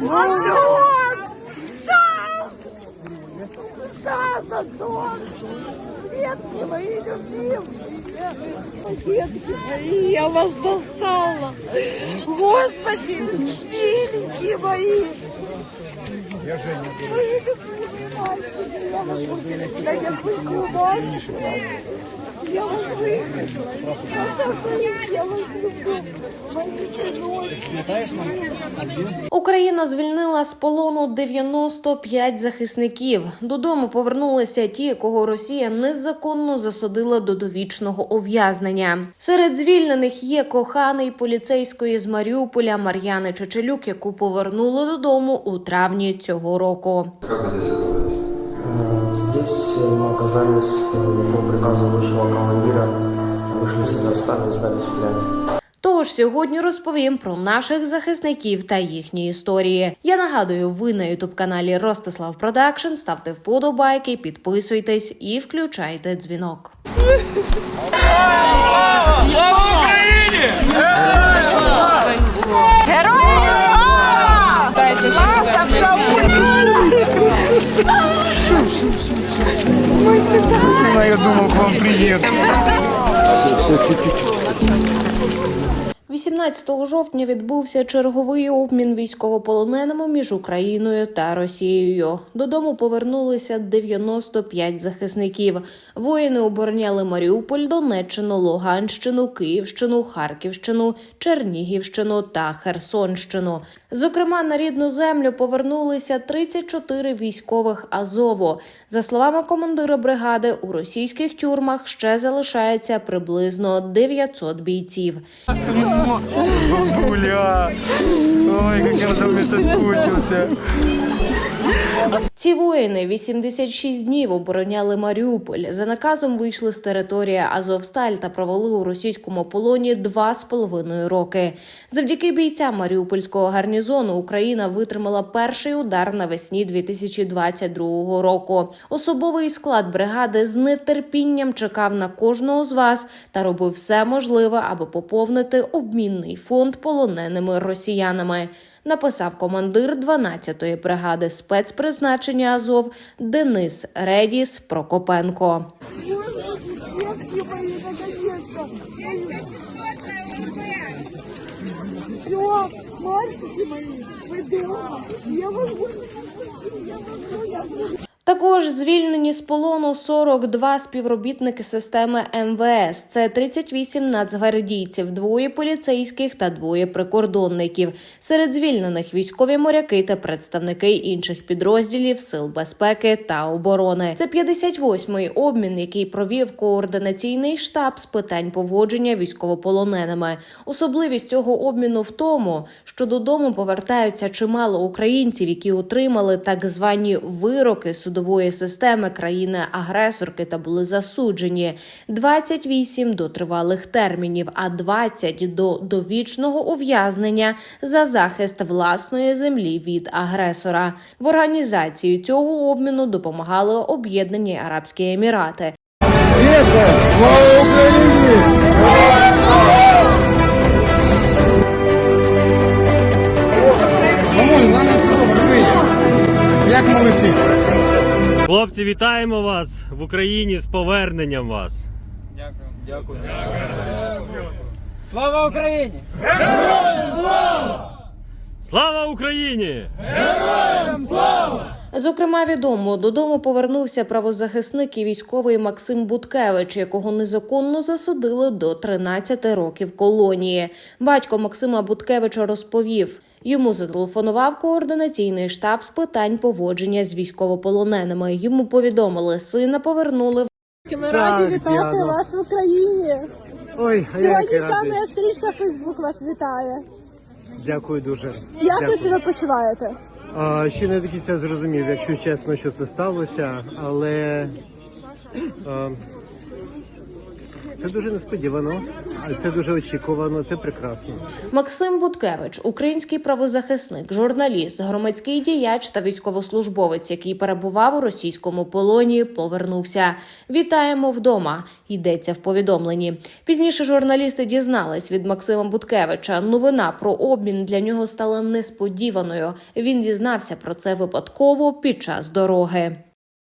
Антон! Стас! Стас, Антон! Детки мои любимые! Детки мои, я вас достала! Господи, миленькие мои! Я Женя. Я вас! Я! Я! Україна звільнила з полону 95 захисників. Додому повернулися ті, кого Росія незаконно засудила до довічного ув'язнення. Серед звільнених є коханий поліцейської з Маріуполя Мар'яни Чечелюк, яку повернули додому у травні цього року. Как вы здесь оказались? Э, Здесь мы оказались э, по приказу высшего командира, вышли с Казахстана и стали стрелять. Тож сьогодні розповім про наших захисників та їхні історії. Я нагадую, ви на ютуб каналі Ростислав Продакшн. Ставте вподобайки, підписуйтесь і включайте дзвінок. Я думал, к вам приеду. 18 жовтня відбувся черговий обмін військовополоненими між Україною та Росією. Додому повернулися 95 захисників. Воїни обороняли Маріуполь, Донеччину, Луганщину, Київщину, Харківщину, Чернігівщину та Херсонщину. Зокрема, на рідну землю повернулися 34 військових Азову. За словами командира бригади, у російських тюрмах ще залишається приблизно 900 бійців. Бабуля. Ой, як я соскучился. Ці воїни 86 днів обороняли Маріуполь. За наказом вийшли з території Азовсталь та провели у російському полоні два з половиною роки. Завдяки бійцям Маріупольського гарнізону Україна витримала перший удар навесні 2022 року. Особовий склад бригади з нетерпінням чекав на кожного з вас та робив все можливе, аби поповнити обмінний фонд полоненими росіянами. Написав командир 12-ї бригади спецпризначення Азов Денис Редіс Прокопенко. Все, мальчики мои, вы дома. Я вас буду. Я вас буду. Я буду. Також звільнені з полону 42 співробітники системи МВС. Це 38 нацгвардійців, двоє поліцейських та двоє прикордонників. Серед звільнених військові моряки та представники інших підрозділів сил безпеки та оборони. Це 58-й обмін, який провів координаційний штаб з питань поводження військовополоненими. Особливість цього обміну в тому, що додому повертаються чимало українців, які отримали так звані вироки судової системи країни-агресорки та були засуджені 28 до тривалих термінів, а 20 до довічного ув'язнення за захист власної землі від агресора. В організації цього обміну допомагали Об'єднані Арабські Емірати. Слава ви. Як? Хлопці, вітаємо вас в Україні з поверненням вас. Дякую, дякую. Слава Україні! Героям Слава Слава Україні! Героям слава! Зокрема, відомо додому повернувся правозахисник і військовий Максим Буткевич, якого незаконно засудили до 13 років колонії. Батько Максима Буткевича розповів. Йому зателефонував координаційний штаб з питань поводження з військовополоненими. Йому повідомили, сина повернули в Ми раді вітати вас в Україні. Ой, а я Сьогодні який радий. саме стрічка Фейсбук вас вітає. Дякую дуже. Як ви Дякую. себе почуваєте? А, ще не до кінця зрозумів, якщо чесно, що це сталося, але а, Це дуже несподівано, а це дуже очікувано, це прекрасно. Максим Буткевич, український правозахисник, журналіст, громадський діяч та військовослужбовець, який перебував у російському полоні, повернувся. Вітаємо вдома. Йдеться в повідомленні. Пізніше журналісти дізнались від Максима Буткевича. Новина про обмін для нього стала несподіваною. Він дізнався про це випадково під час дороги.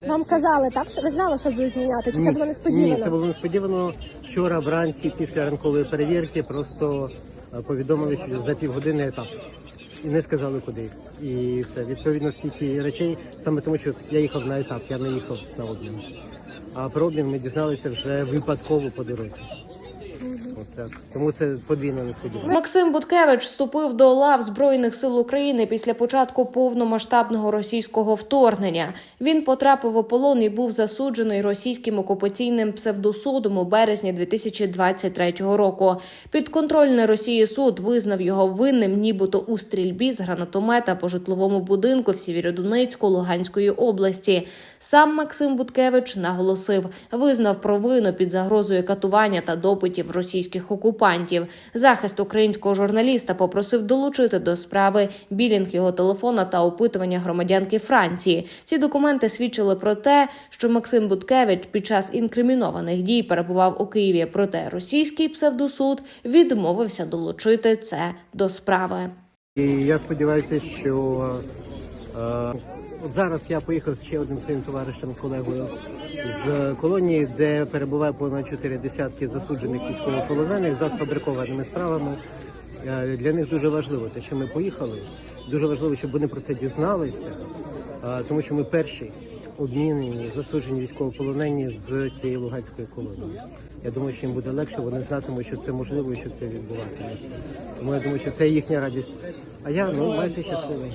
Вам казали, так? Що ви знали, що будуть зміняти? Чи це було несподівано? Ні, це було несподівано. Вчора вранці після ранкової перевірки просто е, повідомили, що за півгодини етап. І не сказали куди. І все. Відповідно, стільки речей, саме тому, що я їхав на етап, я не їхав на обмін. А про обмін ми дізналися вже випадково по дорозі. От так. Тому це подвійно несподівано. Максим Буткевич вступив до лав збройних сил України після початку повномасштабного російського вторгнення. Він потрапив у полон і був засуджений російським окупаційним псевдосудом у березні 2023 року. Підконтрольний Росії суд визнав його винним, нібито у стрільбі з гранатомета по житловому будинку в Сєвєродонецьку Луганської області. Сам Максим Буткевич наголосив, визнав провину під загрозою катування та допитів російських окупантів. Захист українського журналіста попросив долучити до справи білінг його телефона та опитування громадянки Франції. Ці документи свідчили про те, що Максим Буткевич під час інкримінованих дій перебував у Києві. Проте російський псевдосуд відмовився долучити це до справи. І я сподіваюся, що е, от зараз я поїхав з ще одним своїм товаришем, колегою з колонії, де перебуває понад чотири десятки засуджених військовополонених за сфабрикованими справами. Е, Для них дуже важливо те, що ми поїхали. Дуже важливо, щоб вони про це дізналися, е, тому що ми перші обмінені засуджені військовополонені з цієї луганської колонії. Я думаю, що їм буде легше, вони знатимуть, що це можливо і що це відбуватиметься. Тому я думаю, що це їхня радість. А я ну майже щасливий.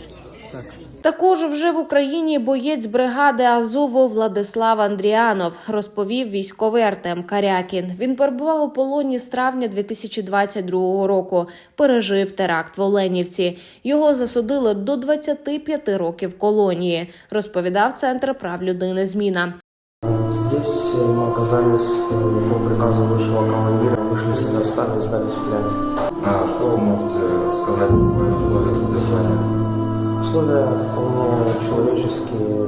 Так. Також вже в Україні боєць бригади Азову Владислав Андріанов розповів військовий Артем Карякін. Він перебував у полоні з травня 2022 року. Пережив теракт в Оленівці. Його засудили до 25 років колонії. Розповідав центр прав людини. Зміна. Здесь э, мы оказались э, по приказу высшего командира, вышли с Казахстана и сдались в плен. А что вы можете сказать про свои условия содержания? Условия вполне человеческие,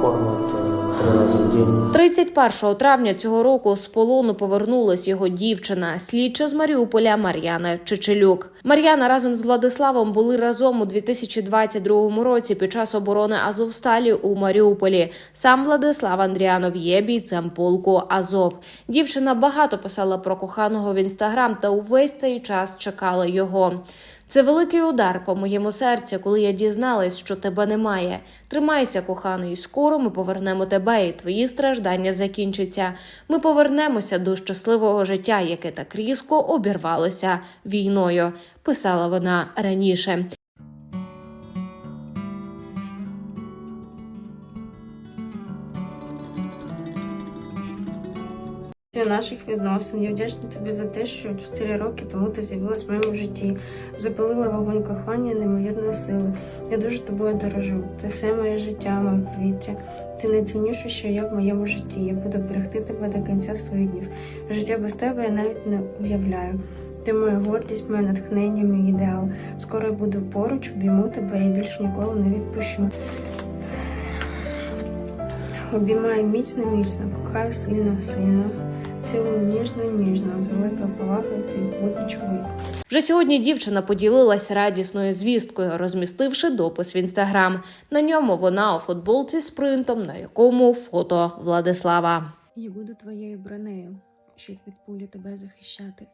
кормят э, три раза в день. 31 травня цього року з полону повернулась його дівчина, слідча з Маріуполя Мар'яна Чечелюк. Мар'яна разом з Владиславом були разом у 2022 році під час оборони Азовсталі у Маріуполі. Сам Владислав Андріанов є бійцем полку Азов. Дівчина багато писала про коханого в інстаграм та увесь цей час чекала його. Це великий удар по моєму серцю, коли я дізналась, що тебе немає. Тримайся, коханий, скоро ми повернемо тебе, і твої страждання закінчаться. Ми повернемося до щасливого життя, яке так різко обірвалося війною. Писала вона раніше. Наших відносин. Я вдячна тобі за те, що 4 роки тому ти з'явилась в моєму житті, запалила вогонь кохання неймовірної сили. Я дуже тобою дорожу. Ти все моє життя, моє повітря. Ти найцінніше, що я в моєму житті. Я буду берегти тебе до кінця своїх днів. Життя без тебе я навіть не уявляю. Ти моя гордість, моє натхнення, мій ідеал. Скоро я буду поруч, обійму тебе і більше ніколи не відпущу. Обіймаю міцно, міцно, кохаю сильно, сильно. Цілую ніжно, ніжно, з великою повагою твій будний чоловік. Вже сьогодні дівчина поділилась радісною звісткою, розмістивши допис в інстаграм. На ньому вона у футболці з принтом, на якому фото Владислава. Я буду твоєю бронею, щоб від пулі тебе захищати.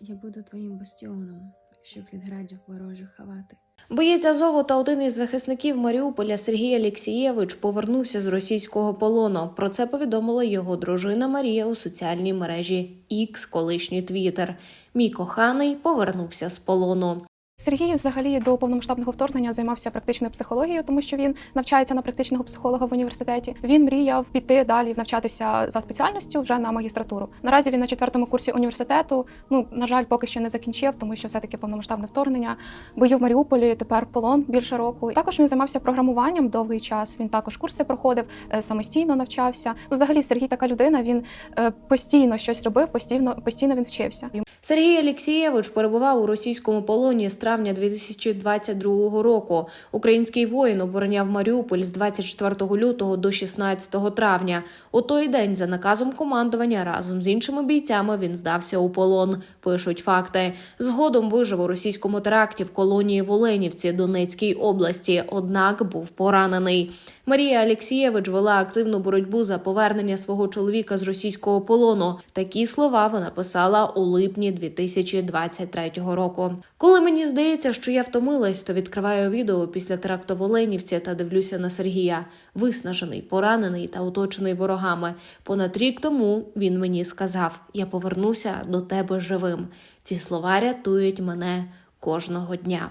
Я буду твоїм бастіоном, щоб від градів ворожих ховати. Боєць Азову та один із захисників Маріуполя Сергій Алєксієвич повернувся з російського полону. Про це повідомила його дружина Марія у соціальній мережі X, колишній Твіттер. Мій коханий повернувся з полону. Сергій взагалі до повномасштабного вторгнення займався практичною психологією, тому що він навчається на практичного психолога в університеті. Він мріяв піти далі навчатися за спеціальністю вже на магістратуру. Наразі він на четвертому курсі університету. Ну на жаль, поки що не закінчив, тому що все таки повномасштабне вторгнення. Бої в Маріуполі, тепер полон більше року. Також він займався програмуванням довгий час. Він також курси проходив е, самостійно навчався. Ну, взагалі, Сергій така людина. Він е, постійно щось робив, постійно постійно він вчився. Сергій Алєксєєвич перебував у російському полоні травня 2022 року. Український воїн обороняв Маріуполь з 24 лютого до 16 травня. У той день, за наказом командування, разом з іншими бійцями він здався у полон. Пишуть факти. Згодом вижив у російському теракті в колонії в Оленівці Донецькій області, однак був поранений. Марія Алєксєєвич вела активну боротьбу за повернення свого чоловіка з російського полону. Такі слова вона писала у липні 2023 року. Коли мені здається, що я втомилась, то відкриваю відео після теракту в Оленівці та дивлюся на Сергія, виснажений, поранений та оточений ворогами. Понад рік тому він мені сказав: Я повернуся до тебе живим. Ці слова рятують мене кожного дня.